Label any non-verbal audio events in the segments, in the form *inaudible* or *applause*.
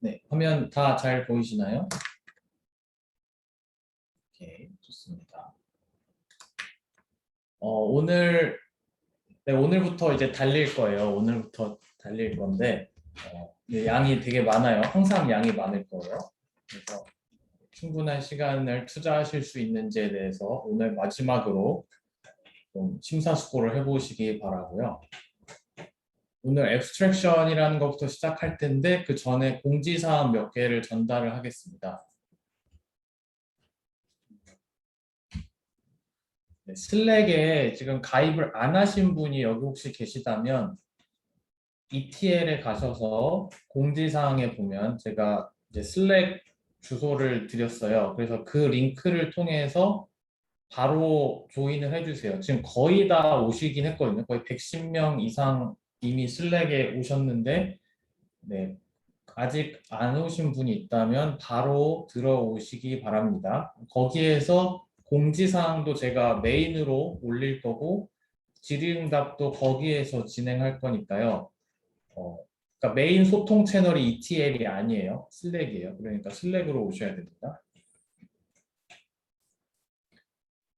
네, 화면 다 잘 보이시나요? 오케이, 좋습니다. 어, 오늘, 네, 오늘부터 이제 달릴 거예요. 오늘부터 달릴 건데, 어, 네, 양이 되게 많아요. 항상 양이 많을 거예요. 그래서 충분한 시간을 투자하실 수 있는지에 대해서 오늘 마지막으로 좀 심사숙고를 해보시기 바라고요. 오늘 앱스트랙션이라는 것부터 시작할 텐데 그 전에 공지사항 몇 개를 전달을 하겠습니다. 네, 슬랙에 지금 가입을 안 하신 분이 여기 혹시 계시다면 ETL에 가셔서 공지사항에 보면 제가 이제 슬랙 주소를 드렸어요. 그래서 그 링크를 통해서 바로 조인을 해주세요. 지금 거의 다 오시긴 했거든요. 거의 110명 이상 이미 슬랙에 오셨는데 네, 아직 안 오신 분이 있다면 바로 들어오시기 바랍니다. 거기에서 공지사항도 제가 메인으로 올릴 거고 질의응답도 거기에서 진행할 거니까요. 어, 그러니까 메인 소통 채널이 ETL이 아니에요. 슬랙이에요. 그러니까 슬랙으로 오셔야 됩니다.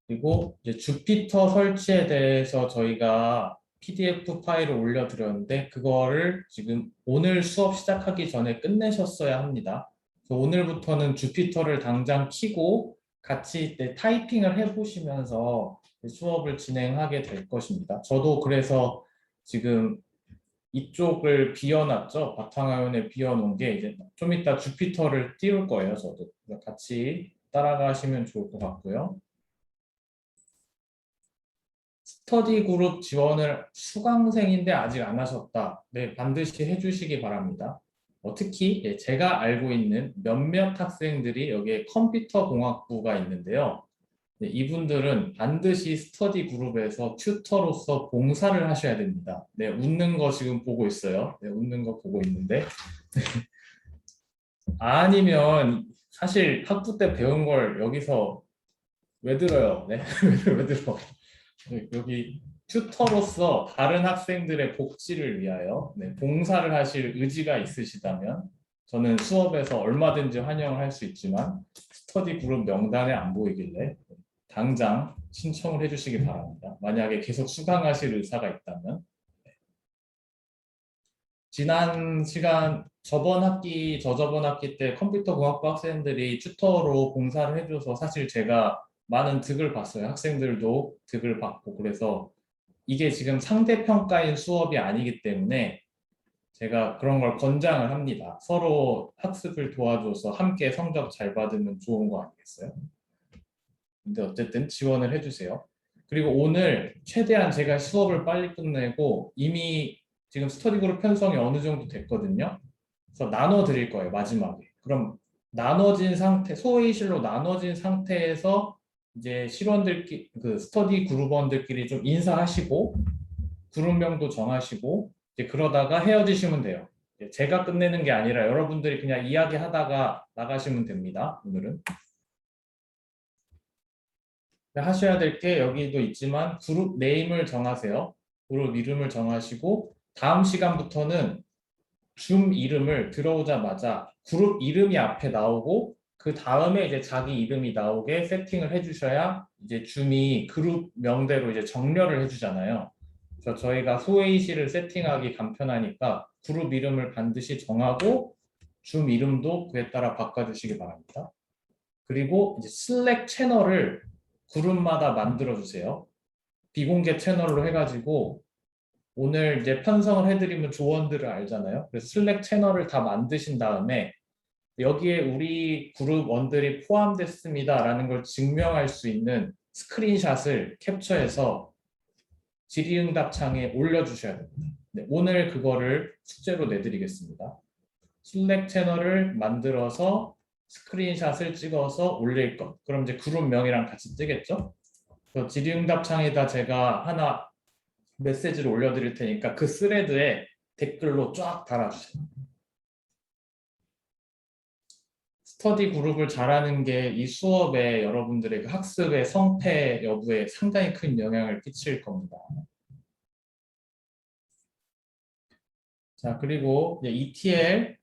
그리고 이제 주피터 설치에 대해서 저희가 PDF 파일을 올려드렸는데 그거를 지금 오늘 수업 시작하기 전에 끝내셨어야 합니다. 오늘부터는 주피터를 당장 키고 같이 네, 타이핑을 해보시면서 수업을 진행하게 될 것입니다. 저도 그래서 지금 이쪽을 비워놨죠. 바탕화면에 비워놓은 게 이제 좀 이따 주피터를 띄울 거예요. 저도 같이 따라가시면 좋을 것 같고요. 스터디 그룹 지원을 수강생인데 아직 안 하셨다. 네, 반드시 해주시기 바랍니다. 어, 특히 예, 제가 알고 있는 몇몇 학생들이 여기에 컴퓨터 공학부가 있는데요. 네, 이분들은 반드시 스터디 그룹에서 튜터로서 봉사를 하셔야 됩니다. 네, 웃는 거 지금 보고 있어요. 네, 웃는 거 보고 있는데. *laughs* 아니면 사실 학부 때 배운 걸 여기서 왜 들어요? 네, *laughs* 왜 들어? 네, 여기 튜터로서 다른 학생들의 복지를 위하여 네, 봉사를 하실 의지가 있으시다면 저는 수업에서 얼마든지 환영을 할 수 있지만 스터디 그룹 명단에 안 보이길래 당장 신청을 해주시기 바랍니다. 만약에 계속 수강하실 의사가 있다면 네. 지난 시간 저번 학기 저저번 학기 때 컴퓨터 공학부 학생들이 튜터로 봉사를 해줘서 사실 제가 많은 득을 봤어요. 학생들도 득을 받고 그래서 이게 지금 상대평가인 수업이 아니기 때문에 제가 그런 걸 권장을 합니다. 서로 학습을 도와줘서 함께 성적 잘 받으면 좋은 거 아니겠어요? 근데 어쨌든 지원을 해주세요. 그리고 오늘 최대한 제가 수업을 빨리 끝내고 이미 지금 스터디 그룹 편성이 어느 정도 됐거든요. 그래서 나눠 드릴 거예요, 마지막에. 그럼 나눠진 상태, 소회의실로 나눠진 상태에서 이제 실원들끼리 그 스터디 그룹원들끼리 좀 인사하시고 그룹명도 정하시고 이제 그러다가 헤어지시면 돼요. 제가 끝내는 게 아니라 여러분들이 그냥 이야기하다가 나가시면 됩니다. 오늘은 하셔야 될 게 여기도 있지만 그룹 네임을 정하세요. 그룹 이름을 정하시고 다음 시간부터는 줌 이름을 들어오자마자 그룹 이름이 앞에 나오고 그 다음에 이제 자기 이름이 나오게 세팅을 해주셔야 이제 줌이 그룹 명대로 이제 정렬을 해주잖아요. 그래서 저희가 소회의실을 세팅하기 간편하니까 그룹 이름을 반드시 정하고 줌 이름도 그에 따라 바꿔주시기 바랍니다. 그리고 이제 슬랙 채널을 그룹마다 만들어 주세요. 비공개 채널로 해가지고 오늘 이제 편성을 해드리면 조원들을 알잖아요. 그래서 슬랙 채널을 다 만드신 다음에 여기에 우리 그룹 원들이 포함됐습니다라는 걸 증명할 수 있는 스크린샷을 캡처해서 질의응답창에 올려주셔야 됩니다. 네, 오늘 그거를 숙제로 내드리겠습니다. 슬랙 채널을 만들어서 스크린샷을 찍어서 올릴 것. 그럼 이제 그룹명이랑 같이 뜨겠죠? 질의응답창에다 제가 하나 메시지를 올려드릴 테니까 그 스레드에 댓글로 쫙 달아주세요. 스터디 그룹을 잘하는 게 이 수업에 여러분들의 그 학습의 성패 여부에 상당히 큰 영향을 끼칠 겁니다. 자, 그리고 ETL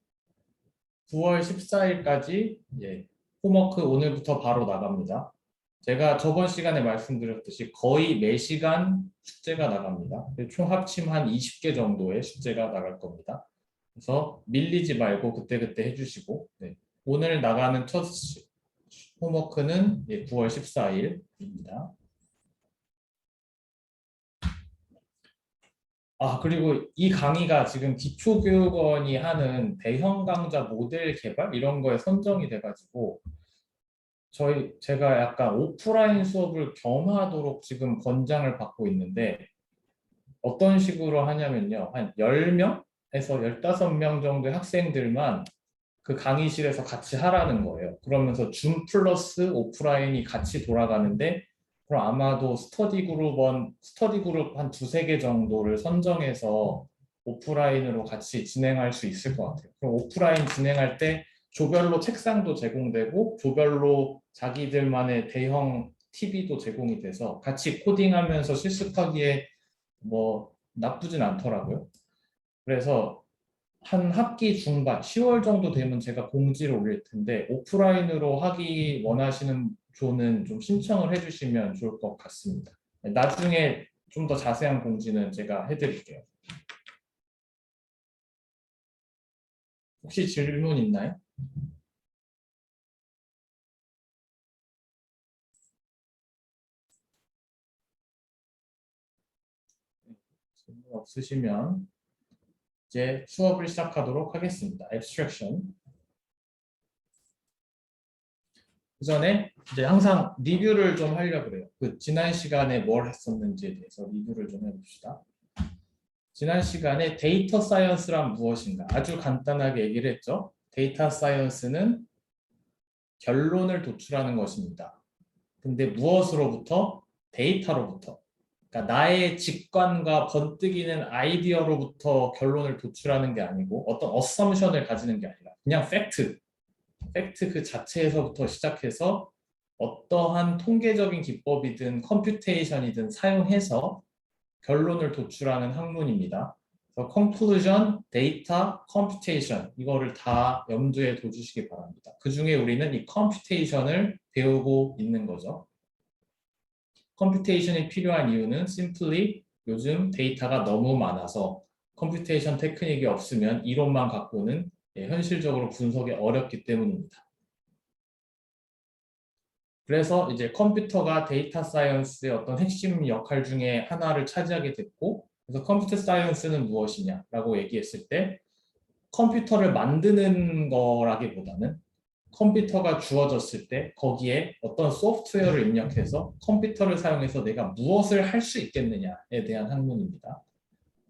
9월 14일까지 예, 홈워크 오늘부터 바로 나갑니다. 제가 저번 시간에 말씀드렸듯이 거의 매 시간 숙제가 나갑니다. 총 합치면 한 20개 정도의 숙제가 나갈 겁니다. 그래서 밀리지 말고 그때그때 해주시고 네. 오늘 나가는 첫 시- 홈워크는 예, 9월 14일입니다. 아, 그리고 이 강의가 지금 기초교육원이 하는 대형 강좌 모델 개발 이런 거에 선정이 돼가지고 저희 제가 약간 오프라인 수업을 겸하도록 지금 권장을 받고 있는데 어떤 식으로 하냐면요. 한 10명에서 15명 정도의 학생들만 그 강의실에서 같이 하라는 거예요. 그러면서 줌 플러스 오프라인이 같이 돌아가는데 그럼 아마도 스터디 그룹 원 스터디 그룹 한 두세 개 정도를 선정해서 오프라인으로 같이 진행할 수 있을 것 같아요. 그럼 오프라인 진행할 때 조별로 책상도 제공되고 조별로 자기들만의 대형 TV도 제공이 돼서 같이 코딩하면서 실습하기에 뭐 나쁘진 않더라고요. 그래서 한 학기 중반 10월 정도 되면 제가 공지를 올릴 텐데 오프라인으로 하기 원하시는 조는 좀 신청을 해주시면 좋을 것 같습니다. 나중에 좀 더 자세한 공지는 제가 해드릴게요. 혹시 질문 있나요? 질문 없으시면 이제 수업을 시작하도록 하겠습니다. abstraction. 그 전에 이제 항상 리뷰를 좀 하려고 그래요. 그 지난 시간에 뭘 했었는지에 대해서 리뷰를 좀 해봅시다. 지난 시간에 데이터 사이언스란 무엇인가 아주 간단하게 얘기를 했죠. 데이터 사이언스는 결론을 도출하는 것입니다. 근데 무엇으로부터? 데이터로부터. 그러니까 나의 직관과 번뜩이는 아이디어로부터 결론을 도출하는 게 아니고 어떤 어썸션을 가지는 게 아니라 그냥 팩트, 팩트 그 자체에서부터 시작해서 어떠한 통계적인 기법이든 컴퓨테이션이든 사용해서 결론을 도출하는 학문입니다. 그래서 conclusion, data, computation 이거를 다 염두에 둬주시기 바랍니다. 그 중에 우리는 이 computation을 배우고 있는 거죠. 컴퓨테이션이 필요한 이유는 simply 요즘 데이터가 너무 많아서 컴퓨테이션 테크닉이 없으면 이론만 갖고는 예, 현실적으로 분석이 어렵기 때문입니다. 그래서 이제 컴퓨터가 데이터 사이언스의 어떤 핵심 역할 중에 하나를 차지하게 됐고 그래서 컴퓨터 사이언스는 무엇이냐라고 얘기했을 때 컴퓨터를 만드는 거라기보다는 컴퓨터가 주어졌을 때 거기에 어떤 소프트웨어를 입력해서 컴퓨터를 사용해서 내가 무엇을 할 수 있겠느냐에 대한 학문입니다.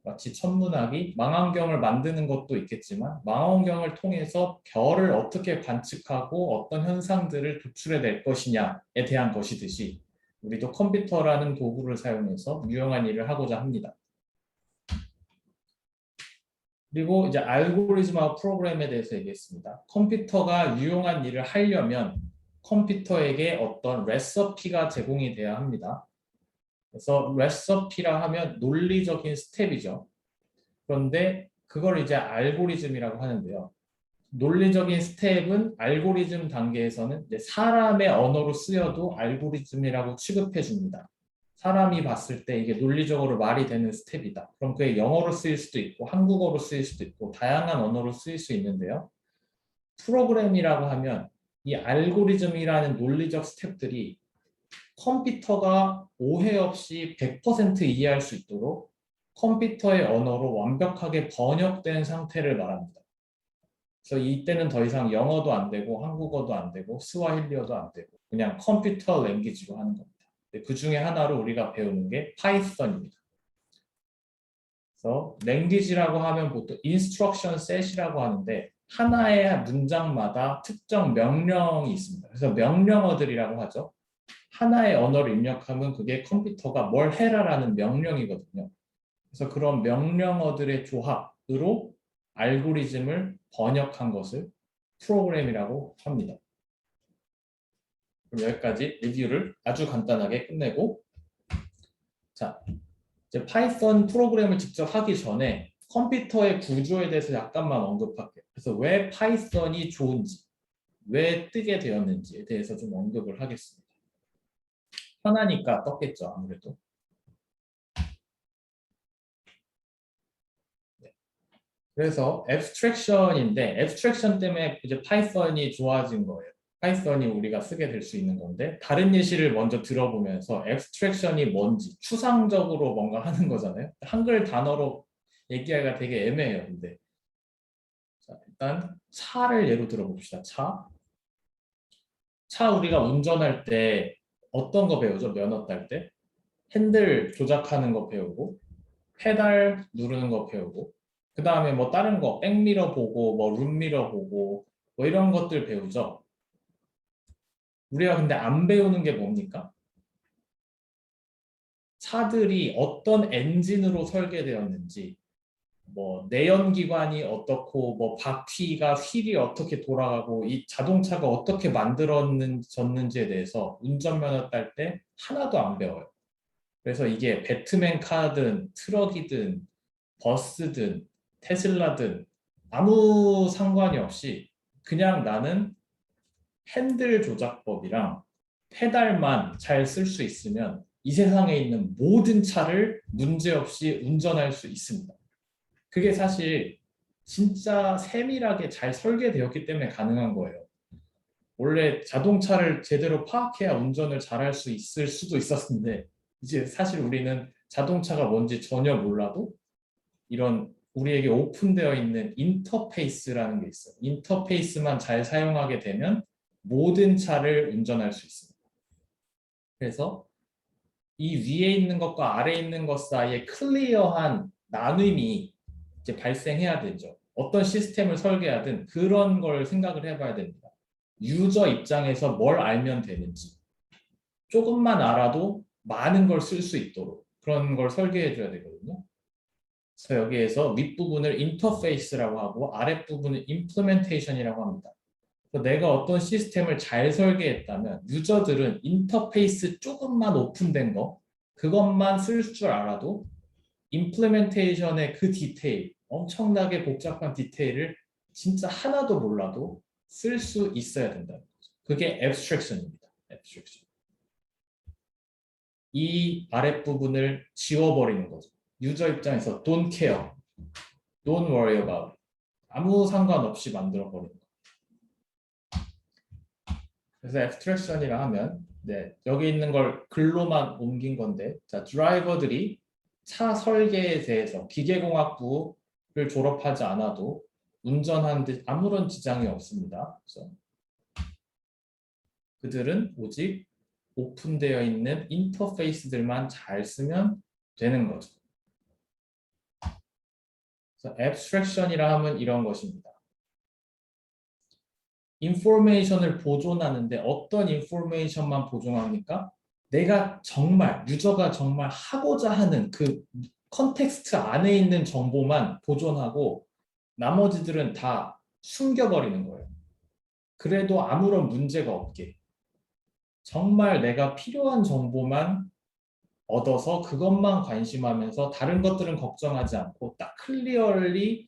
마치 천문학이 망원경을 만드는 것도 있겠지만 망원경을 통해서 별을 어떻게 관측하고 어떤 현상들을 도출해낼 것이냐에 대한 것이듯이 우리도 컴퓨터라는 도구를 사용해서 유용한 일을 하고자 합니다. 그리고 이제 알고리즘하고 프로그램에 대해서 얘기했습니다. 컴퓨터가 유용한 일을 하려면 컴퓨터에게 어떤 레시피가 제공이 돼야 합니다. 그래서 레시피라 하면 논리적인 스텝이죠. 그런데 그걸 이제 알고리즘이라고 하는데요. 논리적인 스텝은 알고리즘 단계에서는 사람의 언어로 쓰여도 알고리즘이라고 취급해 줍니다. 사람이 봤을 때 이게 논리적으로 말이 되는 스텝이다. 그럼 그게 영어로 쓰일 수도 있고 한국어로 쓰일 수도 있고 다양한 언어로 쓰일 수 있는데요. 프로그램이라고 하면 이 알고리즘이라는 논리적 스텝들이 컴퓨터가 오해 없이 100% 이해할 수 있도록 컴퓨터의 언어로 완벽하게 번역된 상태를 말합니다. 그래서 이때는 더 이상 영어도 안 되고 한국어도 안 되고 스와힐리어도 안 되고 그냥 컴퓨터 랭귀지로 하는 겁니다. 그 중에 하나로 우리가 배우는 게 파이썬입니다. 그래서 랭귀지라고 하면 보통 instruction set이라고 하는데 하나의 문장마다 특정 명령이 있습니다. 그래서 명령어들이라고 하죠. 하나의 언어를 입력하면 그게 컴퓨터가 뭘 해라라는 명령이거든요. 그래서 그런 명령어들의 조합으로 알고리즘을 번역한 것을 프로그램이라고 합니다. 그럼 여기까지 리뷰를 아주 간단하게 끝내고 자 이제 파이썬 프로그램을 직접 하기 전에 컴퓨터의 구조에 대해서 약간만 언급할게요. 그래서 왜 파이썬이 좋은지, 왜 뜨게 되었는지에 대해서 좀 언급을 하겠습니다. 편하니까 떴겠죠, 아무래도. 네. 그래서 abstraction인데 abstraction 때문에 이제 파이썬이 좋아진 거예요. 파이썬이 우리가 쓰게 될 수 있는 건데 다른 예시를 먼저 들어보면서 abstraction이 뭔지 추상적으로 뭔가 하는 거잖아요. 한글 단어로 얘기하기가 되게 애매해요. 근데 자, 일단 차를 예로 들어봅시다. 차. 차 우리가 운전할 때 어떤 거 배우죠? 면허 딸 때? 핸들 조작하는 거 배우고 페달 누르는 거 배우고 그 다음에 뭐 다른 거 백미러 보고 뭐 룸미러 보고 뭐 이런 것들 배우죠. 우리가 근데 안 배우는 게 뭡니까? 차들이 어떤 엔진으로 설계되었는지 뭐 내연기관이 어떻고 뭐 바퀴가 휠이 어떻게 돌아가고 이 자동차가 어떻게 만들어졌는지에 대해서 운전면허 딸 때 하나도 안 배워요. 그래서 이게 배트맨 카든 트럭이든 버스든 테슬라든 아무 상관이 없이 그냥 나는 핸들 조작법이랑 페달만 잘 쓸 수 있으면 이 세상에 있는 모든 차를 문제없이 운전할 수 있습니다. 그게 사실 진짜 세밀하게 잘 설계되었기 때문에 가능한 거예요. 원래 자동차를 제대로 파악해야 운전을 잘할 수 있을 수도 있었는데 이제 사실 우리는 자동차가 뭔지 전혀 몰라도 이런 우리에게 오픈되어 있는 인터페이스라는 게 있어요. 인터페이스만 잘 사용하게 되면 모든 차를 운전할 수 있습니다. 그래서 이 위에 있는 것과 아래에 있는 것 사이에 클리어한 나눔이 이제 발생해야 되죠. 어떤 시스템을 설계하든 그런 걸 생각을 해봐야 됩니다. 유저 입장에서 뭘 알면 되는지 조금만 알아도 많은 걸 쓸 수 있도록 그런 걸 설계해 줘야 되거든요. 그래서 여기에서 윗부분을 인터페이스라고 하고 아랫부분을 임플리멘테이션이라고 합니다. 내가 어떤 시스템을 잘 설계했다면 유저들은 인터페이스 조금만 오픈된 거 그것만 쓸 줄 알아도 임플리멘테이션의 그 디테일 엄청나게 복잡한 디테일을 진짜 하나도 몰라도 쓸 수 있어야 된다는 거죠. 그게 abstraction입니다. abstraction. 이 아랫부분을 지워버리는 거죠. 유저 입장에서 don't care, don't worry about. 아무 상관없이 만들어버리는 거죠. 그래서 abstraction이라 하면 네, 여기 있는 걸 글로만 옮긴 건데 자 드라이버들이 차 설계에 대해서 기계공학부를 졸업하지 않아도 운전하는데 아무런 지장이 없습니다. 그래서 그들은 오직 오픈되어 있는 인터페이스들만 잘 쓰면 되는 거죠. 그래서 abstraction이라 하면 이런 것입니다. 인포메이션을 보존하는데 어떤 인포메이션만 보존합니까? 내가 정말 유저가 정말 하고자 하는 그 컨텍스트 안에 있는 정보만 보존하고 나머지들은 다 숨겨버리는 거예요. 그래도 아무런 문제가 없게 정말 내가 필요한 정보만 얻어서 그것만 관심하면서 다른 것들은 걱정하지 않고 딱 클리어리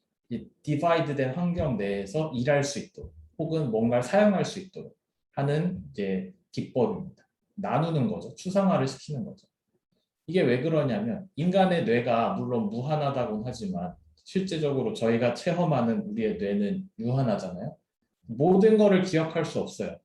디바이드된 환경 내에서 일할 수 있도록 혹은 뭔가를 사용할 수 있도록 하는 이제 기법입니다. 나누는 거죠. 추상화를 시키는 거죠. 이게 왜 그러냐면 인간의 뇌가 물론 무한하다고는 하지만 실제적으로 저희가 체험하는 우리의 뇌는 유한하잖아요. 모든 거를 기억할 수 없어요.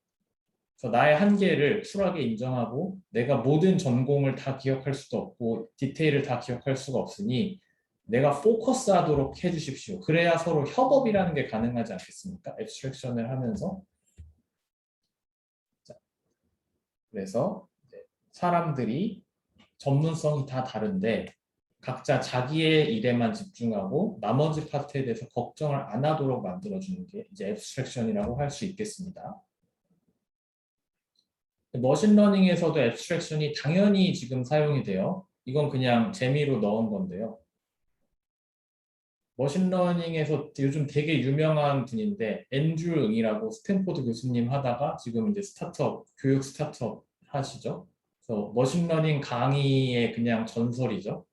그래서 나의 한계를 쿨하게 인정하고 내가 모든 전공을 다 기억할 수도 없고 디테일을 다 기억할 수가 없으니 내가 포커스 하도록 해주십시오. 그래야 서로 협업이라는 게 가능하지 않겠습니까? 앱스트랙션을 하면서. 자, 그래서 사람들이 전문성이 다 다른데 각자 자기의 일에만 집중하고 나머지 파트에 대해서 걱정을 안 하도록 만들어주는 게 이제 앱스트랙션이라고 할 수 있겠습니다. 머신러닝에서도 앱스트랙션이 당연히 지금 사용이 돼요. 이건 그냥 재미로 넣은 건데요. 머신러닝에서 요즘 되게 유명한 분인데 앤드류 응이라고 스탠포드 교수님 하다가 지금 이제 스타트업 교육 스타트업 하시죠. 그래서 머신러닝 강의의 그냥 전설이죠.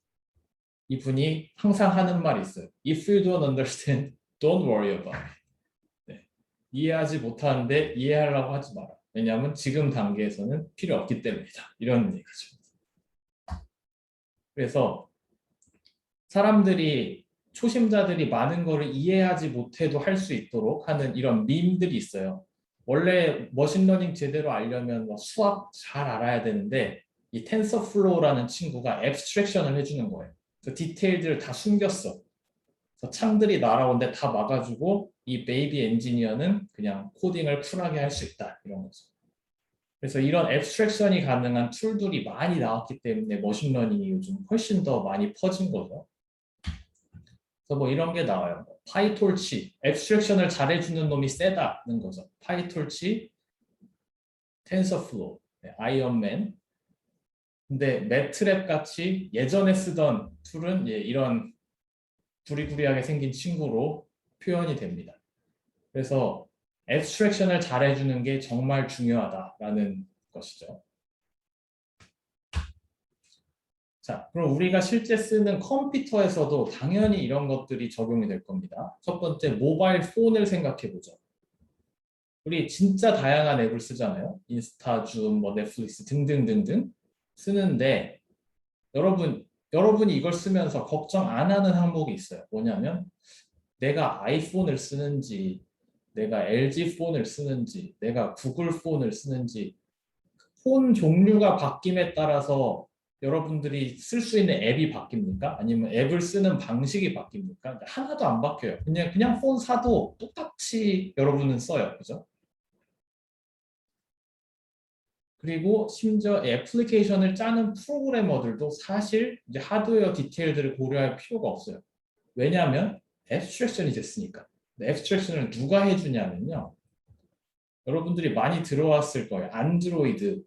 이분이 항상 하는 말이 있어요. If you don't understand, don't worry about it. 네. 이해하지 못하는데 이해하려고 하지 마라. 왜냐하면 지금 단계에서는 필요 없기 때문이다. 이런 얘기죠. 그래서 사람들이 초심자들이 많은 거를 이해하지 못해도 할 수 있도록 하는 이런 밈들이 있어요. 원래 머신러닝 제대로 알려면 뭐 수학 잘 알아야 되는데 이 텐서플로우라는 친구가 앱스트랙션을 해주는 거예요. 그 디테일들을 다 숨겼어. 그래서 창들이 날아오는데 다 막아주고 이 베이비 엔지니어는 그냥 코딩을 쿨하게 할 수 있다 이런 거죠. 그래서 이런 앱스트랙션이 가능한 툴들이 많이 나왔기 때문에 머신러닝이 요즘 훨씬 더 많이 퍼진 거죠. 그래서 뭐 이런 게 나와요. 파이톨치, 앱스트랙션을 잘해주는 놈이 세다는 거죠. 파이톨치, 텐서플로우, 네, 아이언맨. 근데 매트랩 같이 예전에 쓰던 툴은 예, 이런 구리구리하게 생긴 친구로 표현이 됩니다. 그래서 앱스트랙션을 잘해주는 게 정말 중요하다라는 것이죠. 자, 그럼 우리가 실제 쓰는 컴퓨터에서도 당연히 이런 것들이 적용이 될 겁니다. 첫 번째, 모바일 폰을 생각해 보죠. 우리 진짜 다양한 앱을 쓰잖아요. 인스타, 줌, 뭐 넷플릭스 등등등등 쓰는데 여러분, 여러분이 이걸 쓰면서 걱정 안 하는 항목이 있어요. 뭐냐면 내가 아이폰을 쓰는지, 내가 LG 폰을 쓰는지, 내가 구글 폰을 쓰는지 폰 종류가 바뀜에 따라서 여러분들이 쓸 수 있는 앱이 바뀝니까? 아니면 앱을 쓰는 방식이 바뀝니까? 하나도 안 바뀌어요. 그냥 그냥 폰 사도 똑같이 여러분은 써요. 그죠? 그리고 심지어 애플리케이션을 짜는 프로그래머들도 사실 이제 하드웨어 디테일들을 고려할 필요가 없어요. 왜냐하면 앱스트랙션이 됐으니까. 앱스트랙션을 누가 해주냐면요. 여러분들이 많이 들어왔을 거예요. 안드로이드,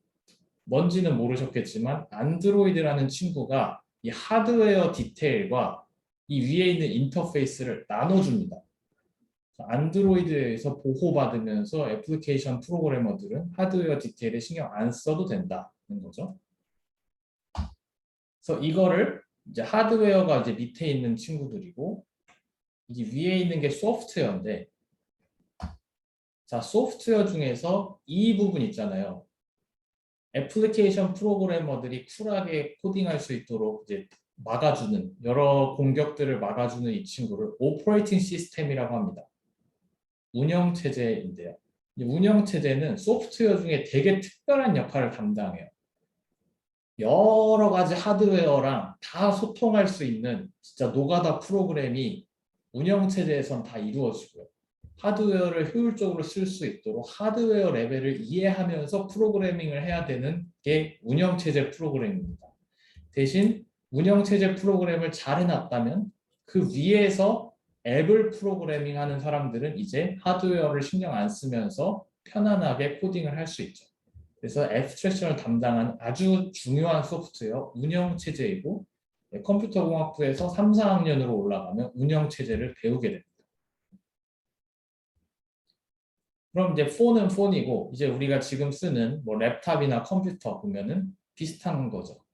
뭔지는 모르셨겠지만 안드로이드라는 친구가 이 하드웨어 디테일과 이 위에 있는 인터페이스를 나눠줍니다. 안드로이드에서 보호받으면서 애플리케이션 프로그래머들은 하드웨어 디테일에 신경 안 써도 된다는 거죠. 그래서 이거를 이제 하드웨어가 이제 밑에 있는 친구들이고 이게 위에 있는 게 소프트웨어인데 자 소프트웨어 중에서 이 부분 있잖아요. 애플리케이션 프로그래머들이 쿨하게 코딩할 수 있도록 이제 막아주는 여러 공격들을 막아주는 이 친구를 오퍼레이팅 시스템이라고 합니다. 운영 체제인데요. 운영 체제는 소프트웨어 중에 되게 특별한 역할을 담당해요. 여러 가지 하드웨어랑 다 소통할 수 있는 진짜 노가다 프로그램이 운영 체제에선 다 이루어지고요. 하드웨어를 효율적으로 쓸 수 있도록 하드웨어 레벨을 이해하면서 프로그래밍을 해야 되는 게 운영체제 프로그램입니다. 대신 운영체제 프로그램을 잘 해놨다면 그 위에서 앱을 프로그래밍 하는 사람들은 이제 하드웨어를 신경 안 쓰면서 편안하게 코딩을 할 수 있죠. 그래서 앱스트랙션을 담당한 아주 중요한 소프트웨어 운영체제이고 네, 컴퓨터공학부에서 3, 4학년으로 올라가면 운영체제를 배우게 됩니다. 그럼 이제 폰은 폰이고 이제 우리가 지금 쓰는 뭐 랩탑이나 컴퓨터 보면은 비슷한 거죠.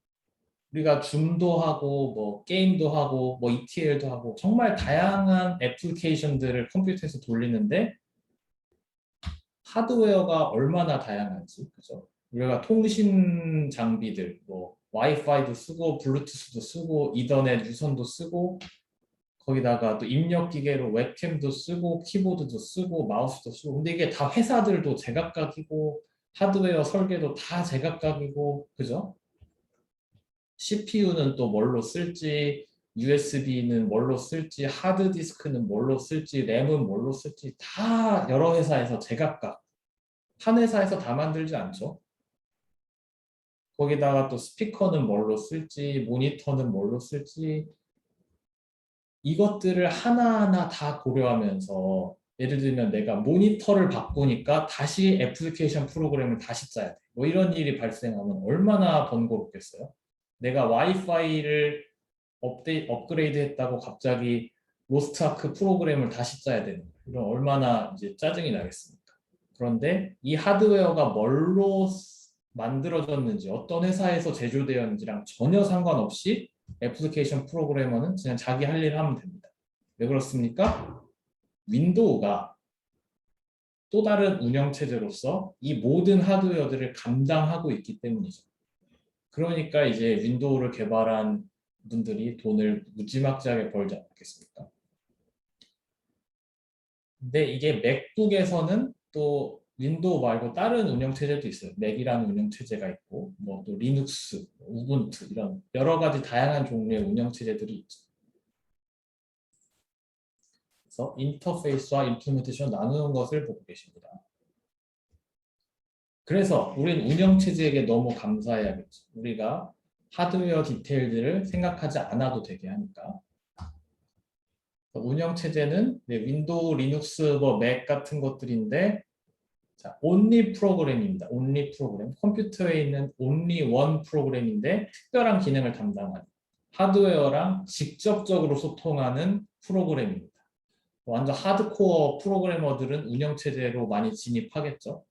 우리가 줌도 하고 뭐 게임도 하고 뭐 ETL도 하고 정말 다양한 애플리케이션들을 컴퓨터에서 돌리는데 하드웨어가 얼마나 다양한지 그죠? 우리가 통신 장비들 뭐 와이파이도 쓰고 블루투스도 쓰고 이더넷 유선도 쓰고 거기다가 또 입력 기계로 웹캠도 쓰고 키보드도 쓰고 마우스도 쓰고 근데 이게 다 회사들도 제각각이고 하드웨어 설계도 다 제각각이고 그죠? CPU는 또 뭘로 쓸지 USB는 뭘로 쓸지 하드디스크는 뭘로 쓸지 램은 뭘로 쓸지 다 여러 회사에서 제각각 한 회사에서 다 만들지 않죠. 거기다가 또 스피커는 뭘로 쓸지 모니터는 뭘로 쓸지 이것들을 하나하나 다 고려하면서 예를 들면 내가 모니터를 바꾸니까 다시 애플리케이션 프로그램을 다시 짜야 돼. 뭐 이런 일이 발생하면 얼마나 번거롭겠어요? 내가 와이파이를 업데이, 업그레이드 했다고 갑자기 로스트아크 프로그램을 다시 짜야 되는 거예요. 이런 얼마나 이제 짜증이 나겠습니까? 그런데 이 하드웨어가 뭘로 만들어졌는지 어떤 회사에서 제조되었는지랑 전혀 상관없이 애플리케이션 프로그래머는 그냥 자기 할 일 하면 됩니다. 왜 그렇습니까? 윈도우가 또 다른 운영 체제로서 이 모든 하드웨어들을 감당하고 있기 때문이죠. 그러니까 이제 윈도우를 개발한 분들이 돈을 무지막지하게 벌지 않겠습니까? 근데 이게 맥북에서는 또 윈도우 말고 다른 운영 체제도 있어요. 맥이라는 운영 체제가 있고 뭐 또 리눅스, 우분투 이런 여러 가지 다양한 종류의 운영 체제들이 있죠. 그래서 인터페이스와 임플리멘테이션 나누는 것을 보고 계십니다. 그래서 우린 운영 체제에게 너무 감사해야겠죠. 우리가 하드웨어 디테일들을 생각하지 않아도 되게 하니까. 운영 체제는 네, 윈도우, 리눅스, 뭐 맥 같은 것들인데 자, only 프로그램입니다. only 프로그램. 컴퓨터에 있는 only one 프로그램인데 특별한 기능을 담당하는 하드웨어랑 직접적으로 소통하는 프로그램입니다. 완전 하드코어 프로그래머들은 운영 체제로 많이 진입하겠죠.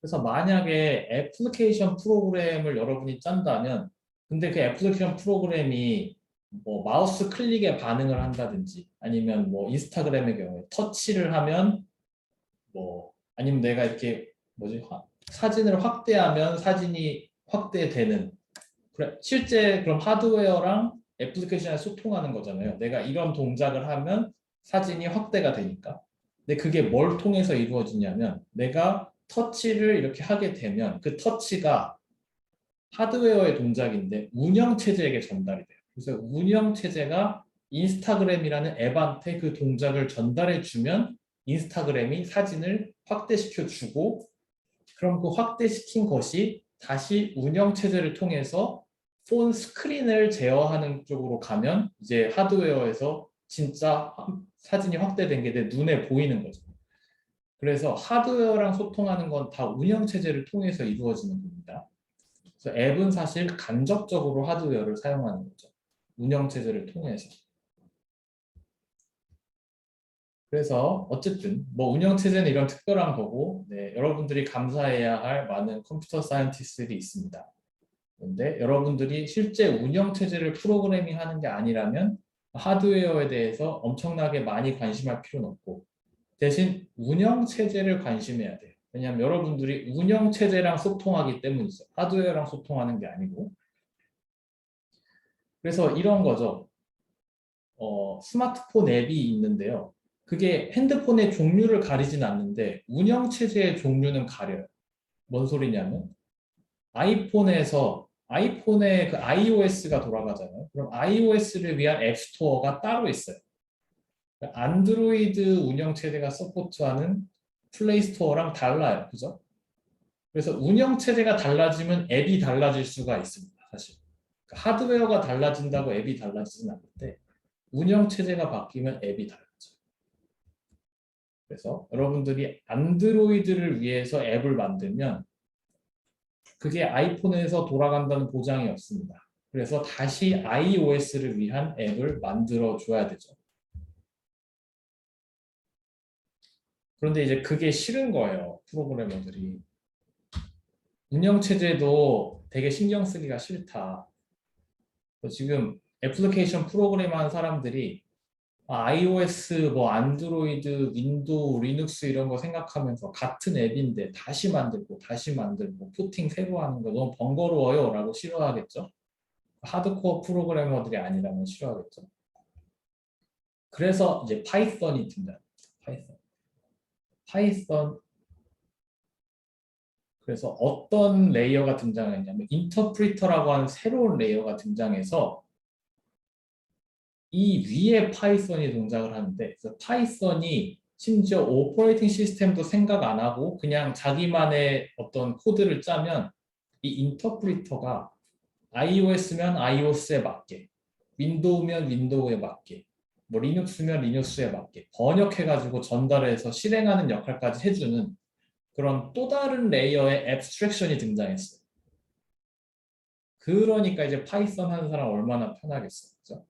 그래서 만약에 애플리케이션 프로그램을 여러분이 짠다면 근데 그 애플리케이션 프로그램이 뭐 마우스 클릭에 반응을 한다든지 아니면 뭐 인스타그램의 경우에 터치를 하면 뭐 아니면 내가 이렇게 뭐지 화- 사진을 확대하면 사진이 확대되는 그래 실제 그럼 하드웨어랑 애플리케이션에 소통하는 거잖아요. 내가 이런 동작을 하면 사진이 확대가 되니까. 근데 그게 뭘 통해서 이루어지냐면 내가 터치를 이렇게 하게 되면 그 터치가 하드웨어의 동작인데 운영 체제에게 전달이 돼요. 그래서 운영 체제가 인스타그램이라는 앱한테 그 동작을 전달해 주면 인스타그램이 사진을 확대시켜 주고 그럼 그 확대시킨 것이 다시 운영 체제를 통해서 폰 스크린을 제어하는 쪽으로 가면 이제 하드웨어에서 진짜 사진이 확대된 게 내 눈에 보이는 거죠. 그래서 하드웨어랑 소통하는 건 다 운영 체제를 통해서 이루어지는 겁니다. 그래서 앱은 사실 간접적으로 하드웨어를 사용하는 거죠. 운영 체제를 통해서. 그래서 어쨌든 뭐 운영 체제는 이런 특별한 거고 네, 여러분들이 감사해야 할 많은 컴퓨터 사이언티스트들이 있습니다. 그런데 여러분들이 실제 운영 체제를 프로그래밍 하는 게 아니라면 하드웨어에 대해서 엄청나게 많이 관심할 필요는 없고 대신 운영 체제를 관심해야 돼요. 왜냐하면 여러분들이 운영 체제랑 소통하기 때문이죠. 하드웨어랑 소통하는 게 아니고. 그래서 이런 거죠. 어, 스마트폰 앱이 있는데요. 그게 핸드폰의 종류를 가리진 않는데 운영 체제의 종류는 가려요. 뭔 소리냐면 아이폰에서 아이폰에 그 iOS가 돌아가잖아요. 그럼 iOS를 위한 앱스토어가 따로 있어요. 안드로이드 운영 체제가 서포트하는 플레이 스토어랑 달라요. 그죠? 그래서 운영 체제가 달라지면 앱이 달라질 수가 있습니다. 사실. 하드웨어가 달라진다고 앱이 달라지진 않는데 운영 체제가 바뀌면 앱이 달라져요. 그래서 여러분들이 안드로이드를 위해서 앱을 만들면 그게 아이폰에서 돌아간다는 보장이 없습니다. 그래서 다시 iOS를 위한 앱을 만들어 줘야 되죠. 그런데 이제 그게 싫은 거예요. 프로그래머들이. 운영체제도 되게 신경 쓰기가 싫다. 지금 애플리케이션 프로그램 한 사람들이 아, iOS, 뭐 안드로이드, 윈도우, 리눅스 이런 거 생각하면서 같은 앱인데 다시 만들고 다시 만들고 포팅 새로 하는 거 너무 번거로워요 라고 싫어하겠죠. 하드코어 프로그래머들이 아니라면 싫어하겠죠. 그래서 이제 파이썬이 등장합니다. 파이썬. 파이썬 그래서 어떤 레이어가 등장했냐면 인터프리터라고 하는 새로운 레이어가 등장해서 이 위에 파이썬이 동작을 하는데 파이썬이 심지어 오퍼레이팅 시스템도 생각 안 하고 그냥 자기만의 어떤 코드를 짜면 이 인터프리터가 iOS면 iOS에 맞게 윈도우면 윈도우에 맞게 뭐 리눅스면 리눅스에 맞게 번역해가지고 전달해서 실행하는 역할까지 해주는 그런 또 다른 레이어의 앱스트랙션이 등장했어요. 그러니까 이제 파이썬 하는 사람 얼마나 편하겠어요. 그죠?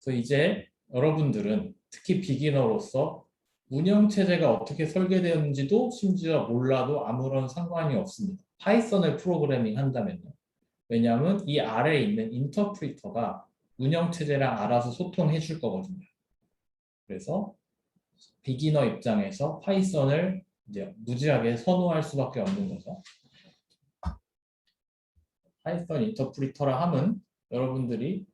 그래서 이제 여러분들은 특히 비기너로서 운영 체제가 어떻게 설계되었는지도 심지어 몰라도 아무런 상관이 없습니다. 파이썬을 프로그래밍 한다면요. 왜냐하면 이 아래에 있는 인터프리터가 운영체제랑 알아서 소통해 줄 거거든요. 그래서 비기너 입장에서 파이썬을 이제 무지하게 선호할 수밖에 없는 거죠. 파이썬 인터프리터라 함은 여러분들이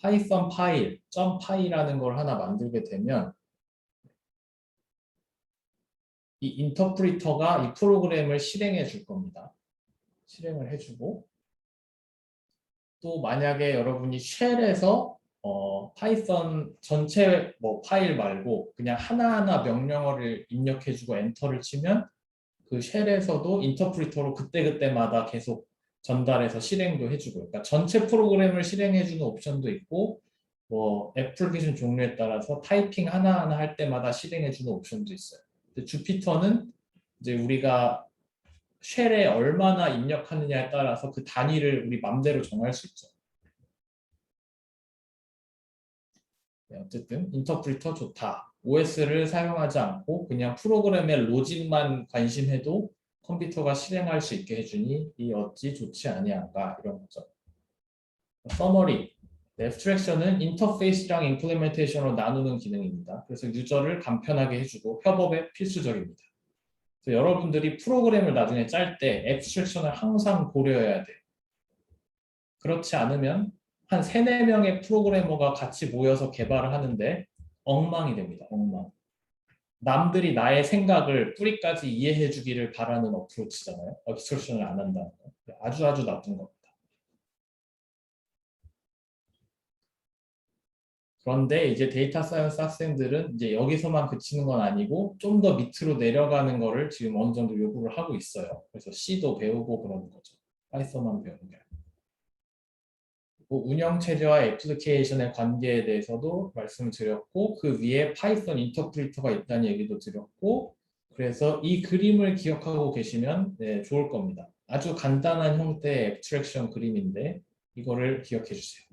파이썬 파일, 점 파이라는 걸 하나 만들게 되면 이 인터프리터가 이 프로그램을 실행해 줄 겁니다. 실행을 해주고 또 만약에 여러분이 쉘에서 어, 파이썬 전체 뭐 파일 말고 그냥 하나하나 명령어를 입력해주고 엔터를 치면 그 쉘에서도 인터프리터로 그때그때마다 계속 전달해서 실행도 해주고 그러니까 전체 프로그램을 실행해주는 옵션도 있고 뭐 애플리케이션 종류에 따라서 타이핑 하나하나 할 때마다 실행해주는 옵션도 있어요. 근데 주피터는 이제 우리가 쉘에 얼마나 입력하느냐에 따라서 그 단위를 우리 맘대로 정할 수 있죠. 어쨌든 인터프리터 좋다. OS를 사용하지 않고 그냥 프로그램의 로직만 관심해도 컴퓨터가 실행할 수 있게 해주니 이 어찌 좋지 아니한가 이런 거죠. 서머리 앱스트랙션은 인터페이스랑 임플리멘테이션으로 나누는 기능입니다. 그래서 유저를 간편하게 해주고 협업에 필수적입니다. 그래서 여러분들이 프로그램을 나중에 짤 때 앱스트랙션을 항상 고려해야 돼요. 그렇지 않으면 한 3, 4명의 프로그래머가 같이 모여서 개발을 하는데 엉망이 됩니다. 엉망. 남들이 나의 생각을 뿌리까지 이해해 주기를 바라는 어프로치잖아요. 앱스트랙션을 안 한다는 거. 아주 아주 나쁜 겁니다. 그런데 이제 데이터 사이언스 학생들은 이제 여기서만 그치는 건 아니고 좀 더 밑으로 내려가는 거를 지금 어느 정도 요구를 하고 있어요. 그래서 C도 배우고 그러는 거죠. 파이썬만 배우는 게 아니고. 그리고 운영 체제와 애플리케이션의 관계에 대해서도 말씀을 드렸고 그 위에 파이썬 인터프리터가 있다는 얘기도 드렸고 그래서 이 그림을 기억하고 계시면 네, 좋을 겁니다. 아주 간단한 형태의 앱스트랙션 그림인데 이거를 기억해 주세요.